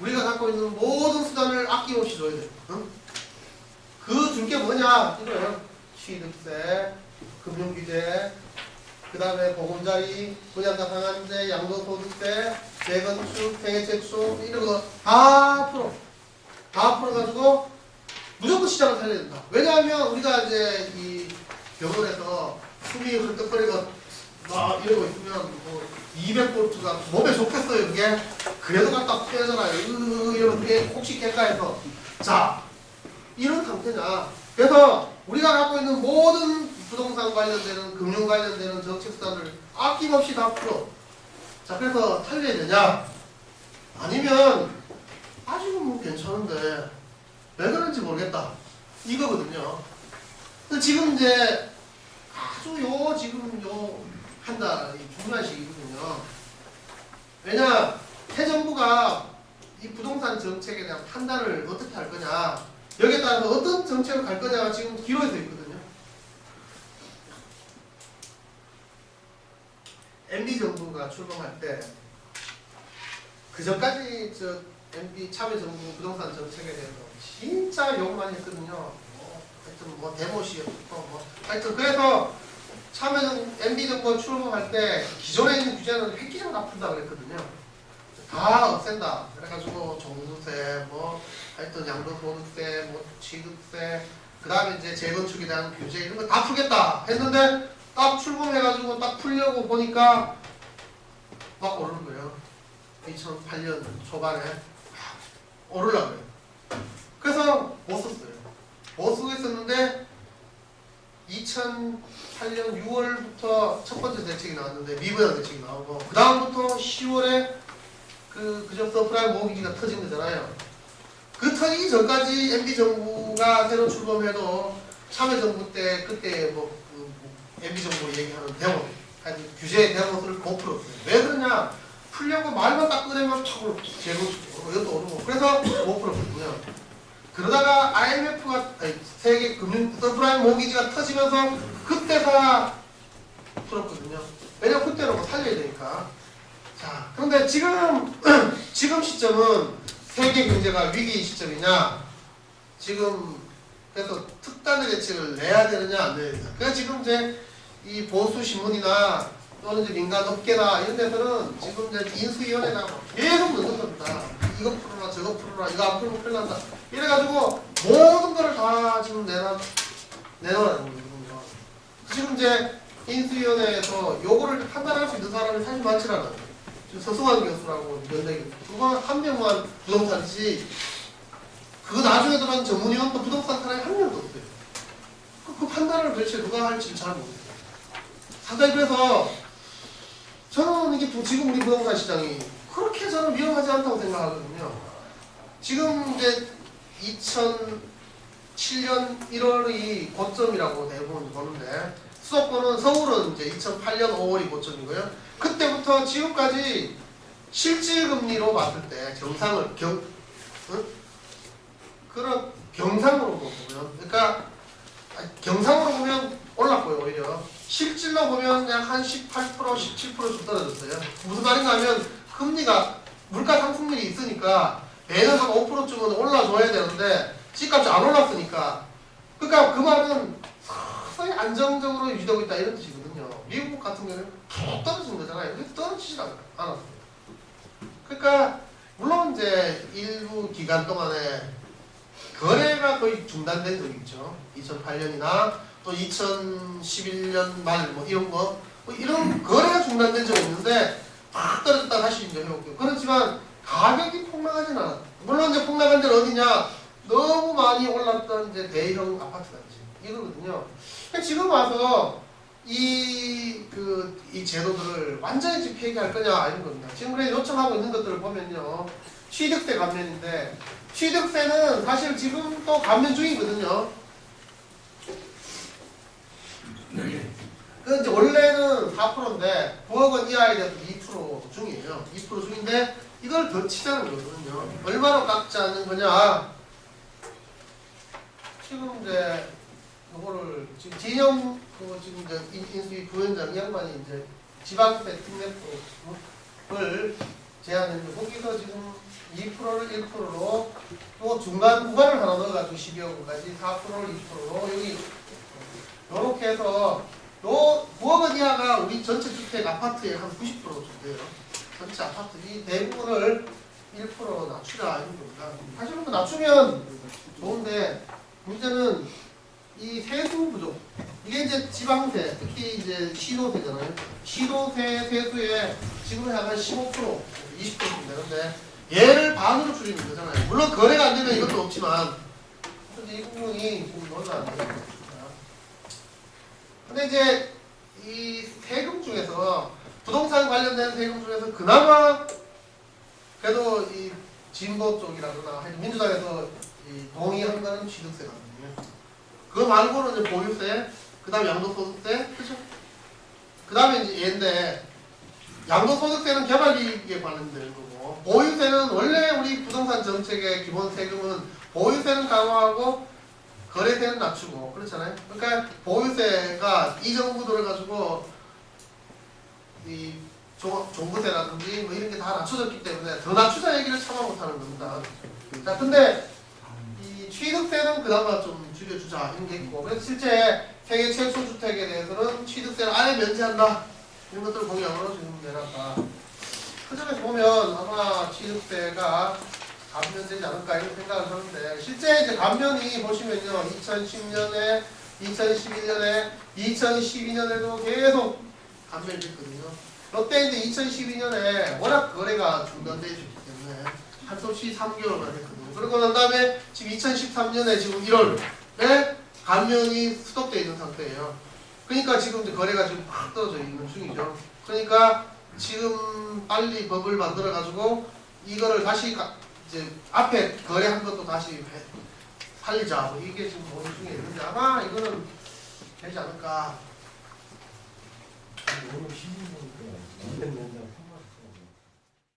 우리가 갖고 있는 모든 수단을 아낌없이 줘야 돼. 응? 그줄 게 뭐냐? 이거예요. 취득세, 금융규제, 그 다음에 보금자리, 분양가 상한제, 양도소득세, 재건축, 세액제축 이런 거 다 풀어. 다 풀어가지고 무조건 시장을 살려야 된다. 왜냐하면 우리가 이제 이 병원에서 숨이 헐떡거리고 막 이러고 있으면 뭐 200볼트가 몸에 좋겠어요 그게 그래도 갖다 빼잖아요. 그게 혹시 깰까 해서. 자 이런 상태냐. 그래서 우리가 갖고 있는 모든 부동산 관련되는 금융 관련되는 정책 수단을 아낌없이 다 풀어. 자 그래서 살려야 되냐? 아니면 아직은 뭐 괜찮은데 왜 그런지 모르겠다. 이거거든요. 지금 이제 아주 요 지금 요 한 달이 중요한 시기거든요. 왜냐 새 정부가 이 부동산 정책에 대한 판단을 어떻게 할 거냐 여기에 따라서 어떤 정책을 갈 거냐가 지금 기로에서 있거든요. MB 정부가 출범할 때 그 전까지 저 MB 참여정부 부동산 정책에 대해서 진짜 욕 많이 했거든요. 뭐, 하여튼 뭐 데모시부터 뭐 하여튼 그래서 참여정 MB 정부가 출범할 때 기존에 있는 규제는 획기적으로 다 푼다 그랬거든요. 다 없앤다. 그래가지고 종부세, 뭐 하여튼 양도소득세, 뭐 취득세, 그 다음에 이제 재건축에 대한 규제 이런 거 다 풀겠다 했는데 딱 출범해가지고 딱 풀려고 보니까 막 오르는 거예요. 2008년 초반에 막 오르려고 그래요. 그래서 못 썼어요. 못 쓰고 있었는데 2008년 6월부터 첫 번째 대책이 나왔는데 미분양 대책이 나오고 그 다음부터 10월에 그 그저 서프라임 모기지가 터진 거잖아요. 그 터지기 전까지 MB 정부가 새로 출범해도 참여정부 때 그때 뭐, 그, 뭐 MB 정부 얘기하는 대원, 아니 규제 대원을 못 풀었어요. 왜 그러냐? 풀려고 말만 딱 꺼내면 척을 재고 이것도 오르고 그래서 못 풀었거든요. 그러다가 IMF가 아니, 세계 금융 서프라임 모기지가 터지면서 그때가 풀었거든요. 왜냐면 그때는 뭐 살려야 되니까. 자, 그런데 지금 지금 시점은 세계 경제가 위기 시점이냐? 지금 그래서 특단의 대책을 내야 되느냐 안 내야 되느냐. 그래서 지금 이제 이 보수 신문이나 또는 이제 민간 업계나 이런 데서는 지금 이제 인수위원회가 계속 넣는 겁니다. 이거 풀어라 저거 풀어라 이거 안 풀면 큰일 난다. 이래가지고 모든 거를 다 지금 내놔 내놓으라는 거거든요. 지금 이제 인수위원회에서 요거를 판단할 수 있는 사람이 사실 많지 않아요. 서승환 교수라고 연대 교수 한 명만 부동산이지 그거 나중에 들어간 전문위원도 부동산 사람이 한 명도 없어요. 그, 그 판단을 도대체 누가 할지 잘 모르겠어요. 상당히 그래서 저는 이게 또 지금 우리 부동산 시장이 그렇게 저는 위험하지 않다고 생각하거든요. 지금 이제 2007년 1월이 고점이라고 대부분 보는데 수도권은 서울은 이제 2008년 5월이 고점이고요. 그 때부터 지금까지 실질금리로 봤을 때 정상을 경 응? 그런 경상으로 보면 그러니까 경상으로 보면 올랐고요 오히려 실질로 보면 약 한 18% 17%씩 떨어졌어요. 무슨 말인가 하면 금리가 물가 상승률이 있으니까 매년 한 5%쯤은 올라줘야 되는데 집값이 안 올랐으니까 그러니까 그 말은 서서히 안정적으로 유지되고 있다 이런 뜻이거든요. 미국 같은 경우는 푹 떨어진 거잖아요. 떨어지지 않- 않았어요. 그러니까 물론 이제 일부 기간 동안에 거래가 거의 중단된 적이 있죠. 2008년이나 또 2011년 말 뭐 이런 거, 뭐 이런 거래가 중단된 적이 있는데 팍 떨어졌다 다시 이제 회복돼요. 그렇지만 가격이 폭락하진 않았. 물론 이제 폭락한 데는 어디냐? 너무 많이 올랐던 이제 대형 아파트 단지 이거거든요. 지금 와서 이 그 이 제도들을 완전히 지금 폐기할 거냐 이런 겁니다. 지금 그래 요청하고 있는 것들을 보면요. 취득세 감면인데 취득세는 사실 지금 또 감면 중이거든요. 그 이제 원래는 4%인데 9억 원 이하에 대해서 2% 중이에요. 2% 중인데 이걸 더 치자는 거거든요. 얼마로 깎자는 거냐? 지금 이제 이거를 지금 진영 그 지금 이제 인- 인수위 부위원장 이 양반이 이제 지방세 특례법을 제안했는데 거기서 지금 2%를 1%로 또 중간 구간을 하나 넣어가지고 12억 원까지 4%를 2%로 여기 이렇게 해서 요 9억 원 이하가 우리 전체 주택 아파트의 한 90% 정도 돼요. 전체 아파트 이 대부분을 1% 낮추라 이런 겁니다. 사실 뭐 낮추면 좋은데 문제는 이 세수 부족. 이게 이제 지방세, 특히 이제 시도세잖아요. 시도세 세수에 지금 약간 15% 20%쯤 되는데 얘를 반으로 줄이면 되잖아요. 물론 거래가 안 되면 이것도 없지만 근데 이 부분이 좀 넣어서 안 돼요. 근데 이제 이 세금 중에서 부동산 관련된 세금 중에서 그나마 그래도 이 진보 쪽이라거나 민주당에서 이 동의한 거는 취득세거든요. 그거 말고는 이제 보유세, 그 다음에 양도소득세, 그죠? 그 다음에 이제 얘인데 양도소득세는 개발이익에 관련되는 거고 보유세는 원래 우리 부동산 정책의 기본 세금은 보유세는 강화하고 거래세는 낮추고 그렇잖아요. 그러니까 보유세가 이 정부 들어가지고 이 종- 종부세라든지 뭐 이런 게 다 낮춰졌기 때문에 더 낮추자 얘기를 참아 못하는 겁니다. 자, 근데 이 취득세는 그나마 좀 줄여주자 이런 게 있고 그래서 실제 세계 최초 주택에 대해서는 취득세를 아예 면제한다 이런 것들을 공약으로 지금 내놨다. 그 점에서 보면 아마 취득세가 감면되지 않을까 이런 생각을 하는데 실제 이제 감면이 보시면요 2010년에 2011년에 2012년에도 계속 감면이 됐거든요. 롯데 이제 2012년에 워낙 거래가 중단돼 있었기 때문에 한수 없이 3개월만 했거든요. 그러고 난 다음에 지금 2013년에 지금 1월 네? 감면이 수독되어 있는 상태예요. 그러니까 지금 거래가 지금 확 떨어져 있는 중이죠. 그러니까 지금 빨리 법을 만들어 가지고 이거를 다시 가, 이제 앞에 거래한 것도 다시 해, 살리자. 뭐 이게 지금 논의 중에 있는데 아마 이거는 되지 않을까. 오늘 시즌 보니까